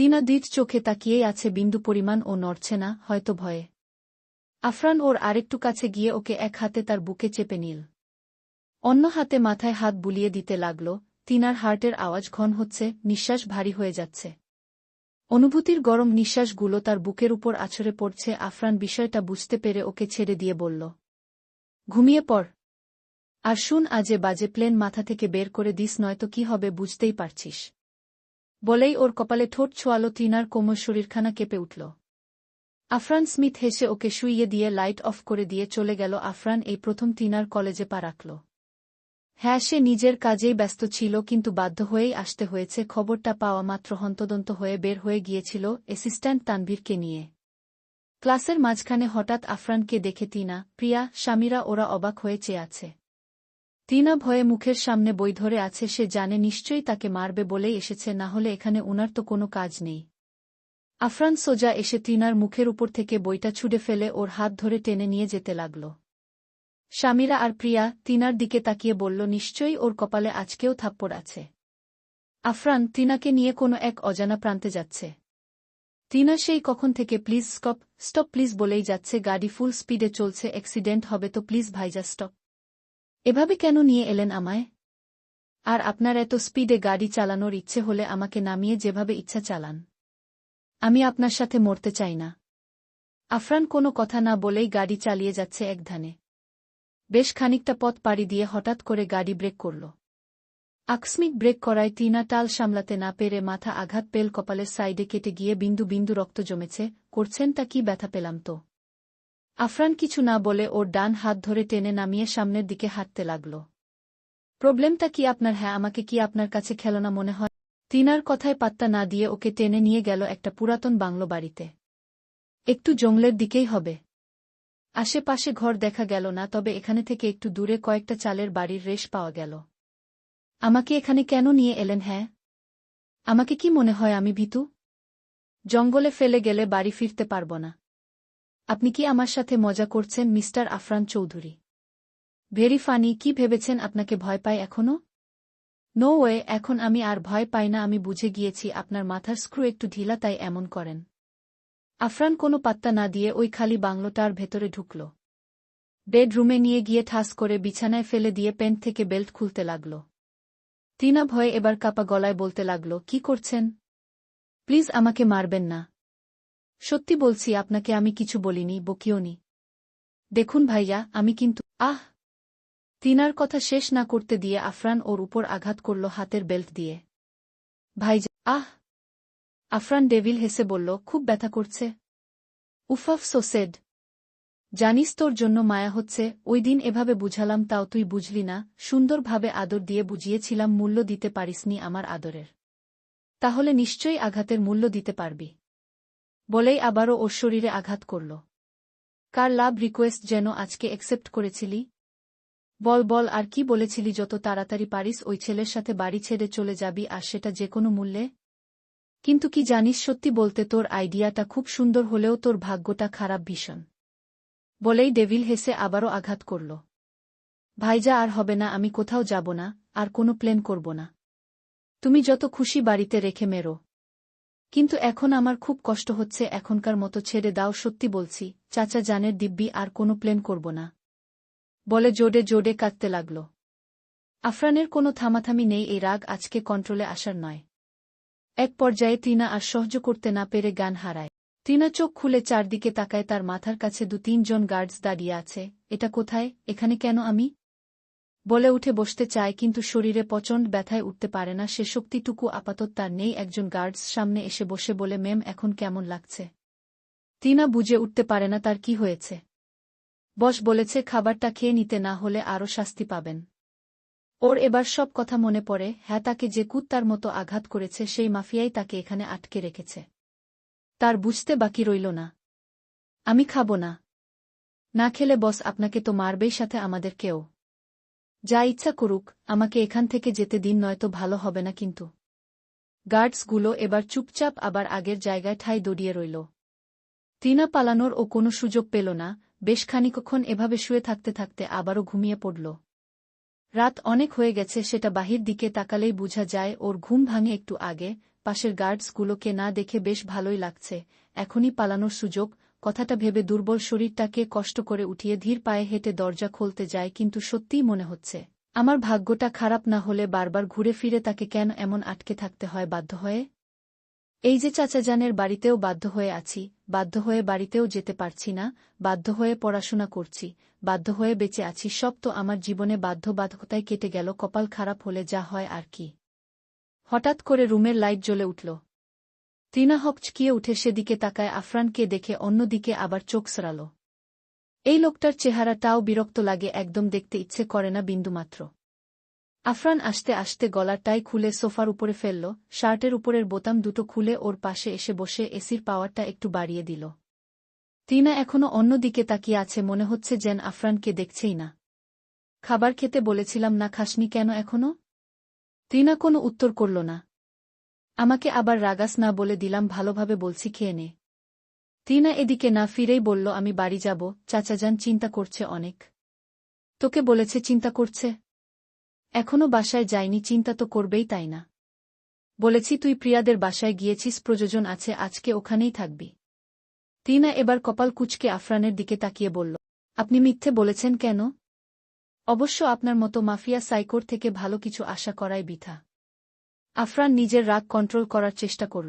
তিনা deer চোখে তাকিয়েই আছে বিন্দু পরিমাণ ও নড়ছে না, হয়তো ভয়ে। আফরান ওর আরেকটু কাছে গিয়ে ওকে এক হাতে তার বুকে চেপে নিল। অন্য হাতে মাথায় হাত বুলিয়ে দিতে লাগল, তিনার হার্টের আওয়াজ ঘন হচ্ছে, নিঃশ্বাস ভারী হয়ে যাচ্ছে। অনুভূতির গরম নিঃশ্বাসগুলো তার বুকের উপর আছড়ে পড়ছে, আফরান বিষয়টা বুঝতে পেরে ওকে ছেড়ে দিয়ে বলল, ঘুমিয়ে পড়। আর শুন আজে বাজে প্লেন মাথা থেকে বের করে দিস, নয়তো কি হবে বুঝতেই পারছিস। বলেই ওর কপালে ঠোঁট ছোয়ালো তিনার কোমর শরীরখানা কেঁপে উঠল। আফরান স্মিথ হেসে ওকে শুইয়ে দিয়ে লাইট অফ করে দিয়ে চলে গেল। আফরান এই প্রথম তিনার কলেজে পা রাখল। হ্যাঁ সে নিজের কাজেই ব্যস্ত ছিল, কিন্তু বাধ্য হয়েই আসতে হয়েছে। খবরটা পাওয়া মাত্র হন্তদন্ত হয়ে বের হয়ে গিয়েছিল অ্যাসিস্ট্যান্ট তানভীরকে নিয়ে। ক্লাসের মাঝখানে হঠাৎ আফরানকে দেখে তিনা প্রিয়া স্বামীরা ওরা অবাক হয়ে চেয়ে আছে। তিনা ভয়ে মুখের সামনে বই ধরে আছে, সে জানে নিশ্চয়ই তাকে মারবে বলেই এসেছে, না হলে এখানে উনার তো কোনো কাজ নেই। আফরান সোজা এসে তিনার মুখের উপর থেকে বইটা ছুড়ে ফেলে, ওর হাত ধরে টেনে নিয়ে যেতে লাগল। স্বামীরা আর প্রিয়া তিনার দিকে তাকিয়ে বলল, নিশ্চয়ই ওর কপালে আজকেও থাপ্পড় আছে। আফরান তিনাকে নিয়ে কোনো এক অজানা প্রান্তে যাচ্ছে। তিনা সেই কখন থেকে, প্লিজ স্টপ স্টপ, প্লিজ বলেই যাচ্ছে, গাড়ি ফুল স্পিডে চলছে, অ্যাক্সিডেন্ট হবে তো, প্লিজ ভাইজা, স্টপ। এভাবে কেন নিয়ে এলেন আমায়? আর আপনার এত স্পিডে গাড়ি চালানোর ইচ্ছে হলে আমাকে নামিয়ে যেভাবে ইচ্ছা চালান। আমি আপনার সাথে মরতে চাই না। আফরান কোনো কথা না বলেই গাড়ি চালিয়ে যাচ্ছে এক ধানে বেশ খানিকটা পথ পাড়ি দিয়ে হঠাৎ করে গাড়ি ব্রেক করল। আকস্মিক ব্রেক করায় টিনা টাল সামলাতে না পেরে মাথা আঘাত পেল কপালের সাইডে কেটে গিয়ে বিন্দু বিন্দু রক্ত জমেছে করছেন তা কি ব্যথা পেলাম তো? আফরান কিছু না বলে ওর ডান হাত ধরে টেনে নামিয়ে সামনের দিকে হাঁটতে লাগল। প্রবলেমটা কি আপনার? হ্যাঁ আমাকে কি আপনার কাছে খেলনা মনে হয়? তিনার কথায় পাত্তা না দিয়ে ওকে টেনে নিয়ে গেল একটা পুরাতন বাংলো বাড়িতে। একটু জঙ্গলের দিকেই হবে। আশেপাশে ঘর দেখা গেল না, তবে এখানে থেকে একটু দূরে কয়েকটা চালের বাড়ির রেশ পাওয়া গেল। আমাকে এখানে কেন নিয়ে এলেন? হ্যাঁ। আমাকে কি মনে হয় আমি ভীতু? জঙ্গলে ফেলে গেলে বাড়ি ফিরতে পারব না। আপনি কি আমার সাথে মজা করছেন, mister Afran Chowdhury? Very funny, কি ভেবেছেন আপনাকে ভয় পায় এখনও নো ওয়ে, এখন আমি আর ভয় পাই না, আমি বুঝে গিয়েছি আপনার মাথার স্ক্রু একটু ঢিলা, তাই এমন করেন। আফরান কোনো পাত্তা না দিয়ে ওই খালি বাংলোটার ভেতরে ঢুকল। বেডরুমে নিয়ে গিয়ে ঠাস করে বিছানায় ফেলে দিয়ে প্যান্ট থেকে বেল্ট খুলতে লাগল। তিনা ভয়ে এবার কাপা গলায় বলতে লাগল, কি করছেন? প্লিজ আমাকে মারবেন না। সত্যি বলছি, আপনাকে আমি কিছু বলিনি বকিওনি দেখুন ভাইয়া, আমি কিন্তু, আহ! তিনার কথা শেষ না করতে দিয়ে আফরান ওর উপর আঘাত করল হাতের বেল্ট দিয়ে। ভাইজা, আহ! আফরান ডেভিল হেসে বলল, খুব ব্যথা করছে। উফাফ সোসেড জানিস তোর জন্য মায়া হচ্ছে, ওই দিন এভাবে বুঝালাম, তাও তুই বুঝলি না, সুন্দরভাবে আদর দিয়ে বুঝিয়েছিলাম, মূল্য দিতে পারিসনি আমার আদরের। তাহলে নিশ্চয়ই আঘাতের মূল্য দিতে পারবি। বলেই আবারও ওর শরীরে আঘাত করল। কার লাভ রিকোয়েস্ট যেন আজকে অ্যাকসেপ্ট করেছিলি? বল বল, আর কি বলেছিলি যত তাড়াতাড়ি পারিস ওই ছেলের সাথে বাড়ি ছেড়ে চলে যাবি আর সেটা যে কোনো মূল্যে? কিন্তু কি জানিস সত্যি বলতে তোর আইডিয়াটা খুব সুন্দর হলেও তোর ভাগ্যটা খারাপ ভীষণ। বলেই ডেভিল হেসে আবারও আঘাত করল। ভাইজা আর হবে না, আমি কোথাও যাব না, আর কোনো প্লেন করব না। তুমি যত খুশি বাড়িতে রেখে মেরো। কিন্তু এখন আমার খুব কষ্ট হচ্ছে এখনকার মতো ছেড়ে দাও, সত্যি বলছি, চাচা জানের দিব্যি আর কোনো প্লেন করব না। বলে জোডে জোডে কাঁদতে লাগল। আফরানের কোনো থামাথামি নেই, এই রাগ আজকে কন্ট্রোলে আসার নয়। এক পর্যায়ে টিনা আর সহ্য করতে না পেরে গান হারায়। টিনা চোখ খুলে চারদিকে তাকায়, তার মাথার কাছে দু তিনজন গার্ডস দাঁড়িয়ে আছে, এটা কোথায়? এখানে কেন আমি? বলে উঠে বসতে চায় কিন্তু শরীরে প্রচণ্ড ব্যথায় উঠতে পারে না। সে শক্তিটুকু আপাতত তার নেই। একজন গার্ডস সামনে এসে বসে বলে মেম এখন কেমন লাগছে? টিনা বুঝে উঠতে পারে না তার কি হয়েছে। বস বলেছে, খাবারটা খেয়ে নিতে না হলে আরও শাস্তি পাবেন। ওর এবার সব কথা মনে পড়ে। হ্যাঁ তাকে যে কুত্তার মতো আঘাত করেছে, সেই মাফিয়াই তাকে এখানে আটকে রেখেছে। তার বুঝতে বাকি রইল না। আমি খাব না। না খেলে বস, আপনাকে তো মারবেই সাথে আমাদের কেউ। যা ইচ্ছা করুক, আমাকে এখান থেকে যেতে দিন, নয়তো ভালো হবে না কিন্তু। গার্ডসগুলো এবার চুপচাপ আবার আগের জায়গায় ঠাই দড়িয়ে রইল। তিনা পালানোর ও কোনো সুযোগ পেল না, বেশ খানিকক্ষণ এভাবে শুয়ে থাকতে থাকতে আবারও ঘুমিয়ে পড়ল। রাত অনেক হয়ে গেছে, সেটা বাহির দিকে তাকালেই বুঝা যায়, ওর ঘুম ভাঙে একটু আগে, পাশের গার্ডসগুলোকে না দেখে বেশ ভালোই লাগছে, এখনই পালানোর সুযোগ কথাটা ভেবে দুর্বল শরীরটাকে কষ্ট করে উঠিয়ে ধীর পায়ে হেঁটে দরজা খুলতে যায় কিন্তু সত্যিই মনে হচ্ছে, আমার ভাগ্যটা খারাপ না হলে বারবার ঘুরে ফিরে তাকে কেন এমন আটকে থাকতে হয় বাধ্য হয়ে? এই যে চাচাজানের বাড়িতেও বাধ্য হয়ে আছি, বাধ্য হয়ে বাড়িতেও যেতে পারছি না, বাধ্য হয়ে পড়াশোনা করছি, বাধ্য হয়ে বেঁচে আছি, সব তো আমার জীবনে বাধ্যবাধকতায় কেটে গেল, কপাল খারাপ হলে যা হয় আর কি। হঠাৎ করে রুমের লাইট জ্বলে উঠল। ত্রিনা হকচকিয়ে উঠে সেদিকে তাকায় আফরানকে দেখে অন্যদিকে আবার চোখ সরাল। এই লোকটার চেহারাটাও বিরক্ত লাগে, একদম দেখতে ইচ্ছে করে না বিন্দুমাত্র। আফরান আসতে আসতে গলার টাই খুলে সোফার উপরে ফেলল, শার্টের উপরের বোতাম দুটো খুলে ওর পাশে এসে বসে এসির পাওয়ারটা একটু বাড়িয়ে দিল। টিনা এখনও অন্যদিকে তাকিয়ে আছে, মনে হচ্ছে যেন আফরানকে দেখছেই না। খাবার খেতে বলেছিলাম, না খাসনি কেন এখনও? টিনা কোনো উত্তর করল না। আমাকে আবার রাগাস না বলে দিলাম, ভালোভাবে বলছি, খেয়ে নে। টিনা এদিকে না ফিরেই বলল, আমি বাড়ি যাব, চাচাজান চিন্তা করছে অনেক। তোকে বলেছে চিন্তা করছে? এখনও বাসায় যায়নি, চিন্তা তো করবেই তাই না? বলেছি, তুই প্রিয়াদের বাসায় গিয়েছিস, প্রযোজন আছে, আজকে ওখানেই থাকবি। তিনা এবার কপাল কুচকে আফরানের দিকে তাকিয়ে বলল, আপনি মিথ্যে বলেছেন কেন? অবশ্য আপনার মতো মাফিয়া সাইকোর থেকে ভালো কিছু আশা করাই বিথা। আফরান নিজের রাগ কন্ট্রোল করার চেষ্টা করল।